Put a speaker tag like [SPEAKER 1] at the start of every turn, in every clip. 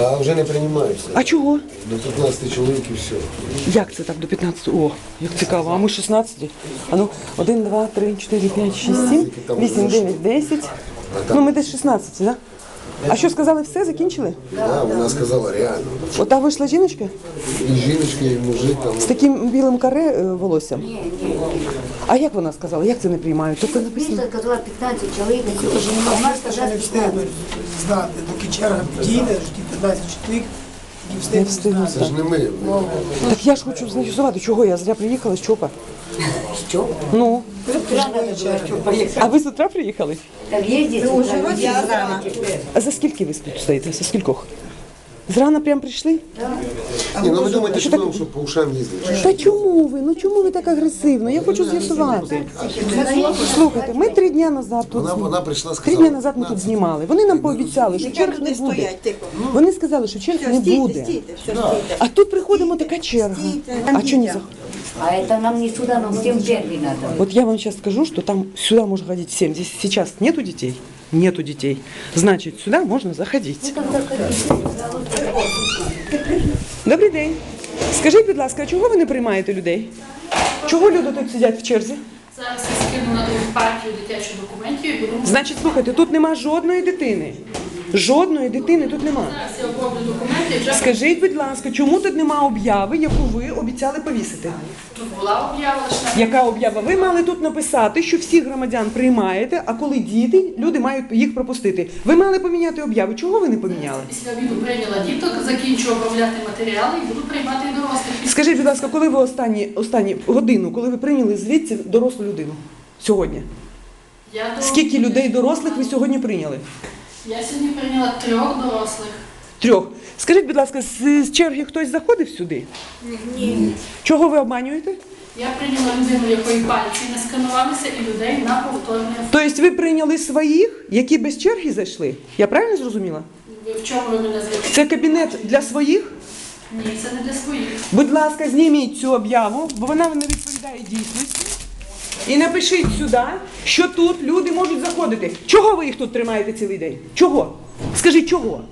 [SPEAKER 1] А вже не приймаюся.
[SPEAKER 2] А чого?
[SPEAKER 1] До 15 чоловік і все.
[SPEAKER 2] Як це так до 15? О, як цікаво. А ми 16? А ну, 1, 2, 3, 4, 5, 6, 7, 8, 9, 10. Ну, ми десь 16, так? Да? А що сказали, все, закінчили?
[SPEAKER 1] Да, вона сказала реально.
[SPEAKER 2] Ота вийшла жіночка
[SPEAKER 1] І жіночка, і мужик там.
[SPEAKER 2] з таким білим каре е, волоссям. А як вона сказала? Як це не приймають? Тобто написано.
[SPEAKER 3] Місто сказала 15 чоловік, а цього ж немає.
[SPEAKER 4] Бачите, що не встигнуть здати, доки черга підійде, ті 15 чоловік, які
[SPEAKER 2] Не
[SPEAKER 4] встигнуть
[SPEAKER 2] встигну.
[SPEAKER 1] Це ж не ми.
[SPEAKER 2] Так я ж хочу з'ясувати, чого я зря приїхала з ЧОПа. Ну, а ви з утра приїхали?
[SPEAKER 3] Так їздять.
[SPEAKER 2] А за скільки ви тут стоїте? За скількох? Зрана прям прийшли?
[SPEAKER 1] Ні, ну ви думаєте, що там, що по ушам їздить?
[SPEAKER 2] Та чому ви? Ну чому ви так агресивно? Я хочу з'ясувати. Слухайте, ми три дні назад тут
[SPEAKER 1] Вона, вона прийшла,
[SPEAKER 2] три дні
[SPEAKER 1] сказала.
[SPEAKER 2] назад ми тут знімали. Вони нам пообіцяли, що черг не буде. Вони сказали, що черг не буде. А тут приходимо така черга. А що не заходить?
[SPEAKER 3] А это нам не сюда, нам всем черги надо.
[SPEAKER 2] Вот я вам сейчас скажу, что там сюда можно ходить всем. Здесь сейчас нету детей? Нету детей. Значит, сюда можно заходить. Добрий день. Скажіть, будь ласка, а чого ви не приймаєте людей? Чого люди тут сидять в черзі?
[SPEAKER 5] Зараз я скину на другу партію дитячих документів і будемо
[SPEAKER 2] Значить, слухайте, тут нема жодної дитини. Жодної дитини тут нема.
[SPEAKER 5] зараз я оброблю документи і вже
[SPEAKER 2] Скажіть, будь ласка, чому тут нема обяви, яку ви обіцяли повісити?
[SPEAKER 5] тут була об'ява
[SPEAKER 2] Яка об'ява? Ви мали тут написати, що всіх громадян приймаєте, а коли діти, люди мають їх пропустити. Ви мали поміняти об'яви. Чого ви не поміняли?
[SPEAKER 5] після обіду прийняла діток, закінчу обробляти матеріали і буду приймати дорослих.
[SPEAKER 2] Скажіть, будь ласка, коли ви останні, останні годину, коли ви прийняли звідси дорослу людину? Сьогодні?
[SPEAKER 5] Я.
[SPEAKER 2] Скільки людей дорослих ви сьогодні прийняли?
[SPEAKER 5] Я сьогодні прийняла трьох дорослих.
[SPEAKER 2] Трьох. Скажіть, будь ласка, з, з черги хтось заходив сюди? Ні. Чого ви обманюєте?
[SPEAKER 5] Я прийняла людину, якої пальці не сканувалися, і людей на повторне.
[SPEAKER 2] Тобто ви прийняли своїх, які без черги зайшли? Я правильно зрозуміла?
[SPEAKER 5] Ви в чому ви мене звідки?
[SPEAKER 2] Це кабінет для своїх?
[SPEAKER 5] Ні, це не для своїх.
[SPEAKER 2] Будь ласка, зніміть цю об'яву, бо вона не відповідає дійсності. І напишіть сюди, що тут люди можуть заходити. Чого ви їх тут тримаєте цілий день? Чого? Скажіть, чого?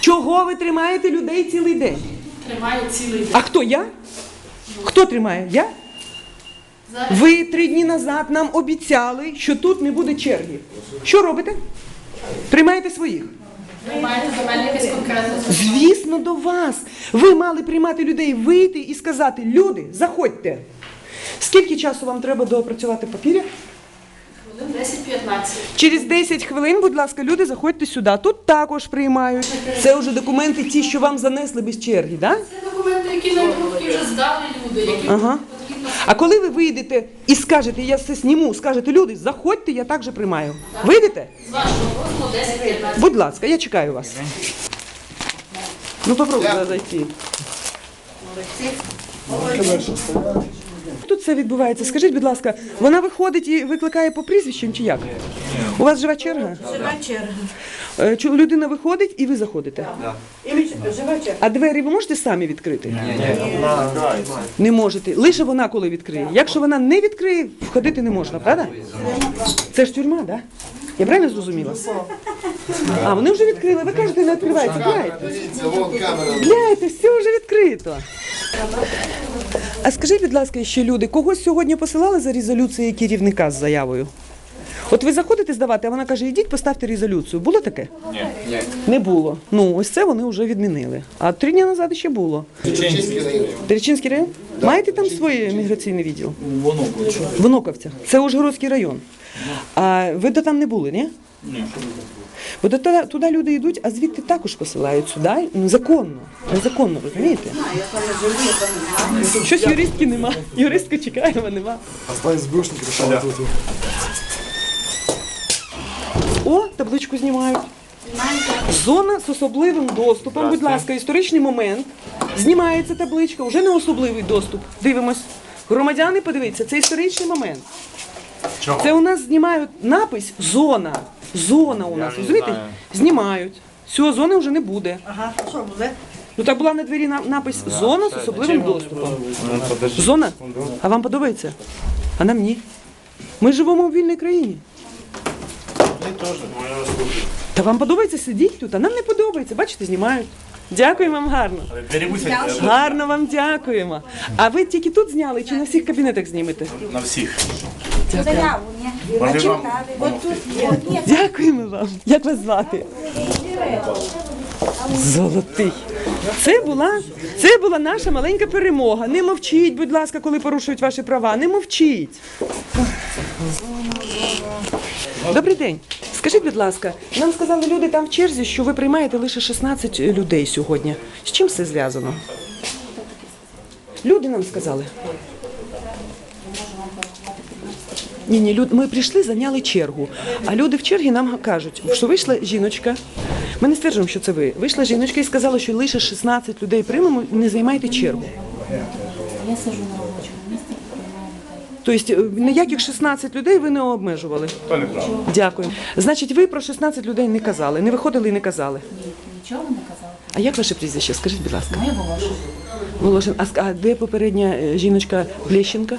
[SPEAKER 2] Чого ви тримаєте людей цілий день?
[SPEAKER 5] Тримаю цілий день.
[SPEAKER 2] А хто я? Хто тримає? Я?
[SPEAKER 5] Зараз
[SPEAKER 2] Ви три дні назад нам обіцяли, що тут не буде черги. Що робите? Тримаєте своїх.
[SPEAKER 5] ви маєте до мене якесь конкретне запитання.
[SPEAKER 2] Звісно, до вас. Ви мали приймати людей, вийти і сказати: люди, заходьте. Скільки часу вам треба доопрацювати папір'я?
[SPEAKER 5] Хвилин 10-15.
[SPEAKER 2] Через 10 хвилин, будь ласка, люди, заходьте сюди. Тут також приймають. Це вже документи, ті, що вам занесли без черги, да?
[SPEAKER 5] Це документи, які на які вже здали люди, які
[SPEAKER 2] Ага.
[SPEAKER 5] потрібно.
[SPEAKER 2] А коли ви вийдете і скажете, я це зніму, скажете, люди, заходьте, я також приймаю. Вийдете?
[SPEAKER 5] З вашого дозволу 10-15.
[SPEAKER 2] Будь ласка, я чекаю вас. Ну, попробуйте зайти. Тут це відбувається. Скажіть, будь ласка, вона виходить і викликає по прізвищам чи як? У вас жива черга?
[SPEAKER 6] Жива черга.
[SPEAKER 2] Е, чу- Людина виходить і ви заходите.
[SPEAKER 6] Жива черга.
[SPEAKER 2] А двері ви можете самі відкрити? Не можете. Лише вона коли відкриє. Якщо вона не відкриє, входити не можна, правда? Це ж тюрма, так? Да? Я правильно зрозуміла? А, вони вже відкрили. Ви кажете, не відкривається. Гляньте.
[SPEAKER 1] Дивіться, вон камера.
[SPEAKER 2] Гляньте, все вже відкрито. А скажіть, будь ласка, ще люди, когось сьогодні посилали за резолюцією керівника з заявою? От ви заходите здавати, а вона каже, ідіть, поставте резолюцію. Було таке? Ні. Не було. Ну, ось це вони вже відмінили. А три дні назад ще було.
[SPEAKER 1] Чеченський район.
[SPEAKER 2] Теречинський район? Маєте там свій міграційний відділ? В Оноковцях. Це Ужгородський район. А ви до там не були, ні? Ні. Бо до туди, туди люди йдуть, а звідти також посилають сюди. Ну, законно. Незаконно, розумієте? Щось юристки нема. Юристку чекаємо, нема.
[SPEAKER 7] Остались бюшники, решали тут.
[SPEAKER 2] О, табличку знімають. Зона з особливим доступом. Будь ласка, історичний момент. Знімається табличка, вже не особливий доступ. Дивимось. Громадяни, подивіться, це історичний момент. Це у нас знімають напис зона. Зона у нас. Розумієте? Знімають. Цього зони вже не буде.
[SPEAKER 6] Ага, що буде?
[SPEAKER 2] Ну так була на двері на- напис зона з особливим доступом. Зона? А вам подобається? А нам ні. Ми живемо у вільній країні. Та вам подобається сидіти тут, а нам не подобається. Бачите, знімають. Дякую вам гарно. Гарно вам дякуємо. А ви тільки тут зняли чи на всіх кабінетах знімете?
[SPEAKER 8] На всіх.
[SPEAKER 6] Заяву, ні.
[SPEAKER 8] Може вам
[SPEAKER 6] От тут є.
[SPEAKER 2] Дякуємо вам. Як вас звати? Золотий. Це була, це була наша маленька перемога. Не мовчіть, будь ласка, коли порушують ваші права. Не мовчіть. Добрий день. Скажіть, будь ласка, нам сказали люди там в черзі, що ви приймаєте лише 16 людей сьогодні. З чим це зв'язано? Люди нам сказали. Ні, ні, люд, ми прийшли, зайняли чергу. А люди в чергі нам кажуть, що вийшла жіночка. Ми не стверджуємо, що це ви. Вийшла жіночка і сказала, що лише 16 людей приймемо, не займайте чергу.
[SPEAKER 9] Я сижу на робочому місці.
[SPEAKER 2] Тобто е, ніяких 16 людей ви не обмежували. Дякую. Значить, ви про 16 людей не казали, не виходили і не казали.
[SPEAKER 9] Ні, нічого не казала.
[SPEAKER 2] А як ваше прізвище? Скажіть, будь ласка.
[SPEAKER 9] Моє Волошин.
[SPEAKER 2] Волошин, а, а де попередня е, жіночка Блещенка?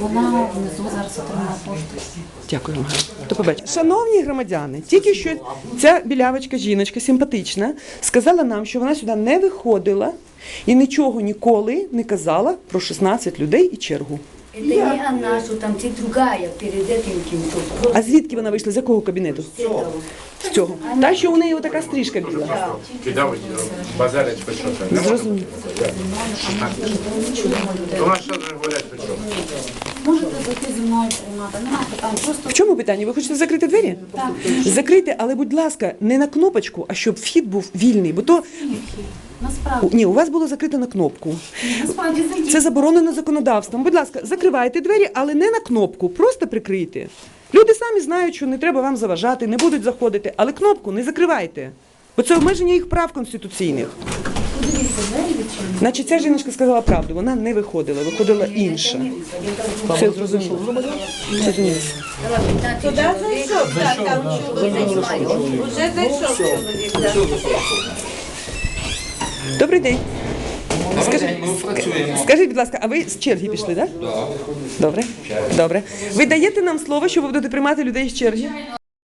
[SPEAKER 9] Вона внизу зараз отримала пошту.
[SPEAKER 2] Дякую вам. До побачення. Шановні громадяни, тільки що ця білявочка, жіночка, симпатична, сказала нам, що вона сюди не виходила і нічого ніколи не казала про 16 людей і чергу.
[SPEAKER 3] Это не она, что там ты другая перед этим кем-то.
[SPEAKER 2] А звідки вона вийшла? З якого кабінету? З цього. Та, що у неї така стрижка біла.
[SPEAKER 8] Кидав базарять почоти.
[SPEAKER 2] Зрозуміло.
[SPEAKER 8] У нас що говорять почоти?
[SPEAKER 9] Можете зайти зі мною приймати. Немає питань. Просто
[SPEAKER 2] В чому питання? Ви хочете закрити двері?
[SPEAKER 9] так.
[SPEAKER 2] Закрити, але, будь ласка, не на кнопочку, а щоб вхід був вільний. Бо то
[SPEAKER 9] Насправді.
[SPEAKER 2] ні, у вас було закрито на кнопку.
[SPEAKER 9] Насправді зайдіть.
[SPEAKER 2] Це заборонено законодавством. Будь ласка, закривайте двері, але не на кнопку, просто прикрийте. Люди самі знають, що не треба вам заважати, не будуть заходити, але кнопку не закривайте. Бо це обмеження їх прав конституційних. Значить, ця жіночка сказала правду, вона не виходила, виходила інша. Все зрозуміло. Все зрозуміло.
[SPEAKER 6] Туди зайшов, так, там чоловік. Уже зайшов чоловік. так.
[SPEAKER 2] Добрий день. Скажіть, скажіть, будь ласка, а ви з черги пішли, так? Да? Добре. Добре. Ви даєте нам слово, що ви будете приймати людей з черги?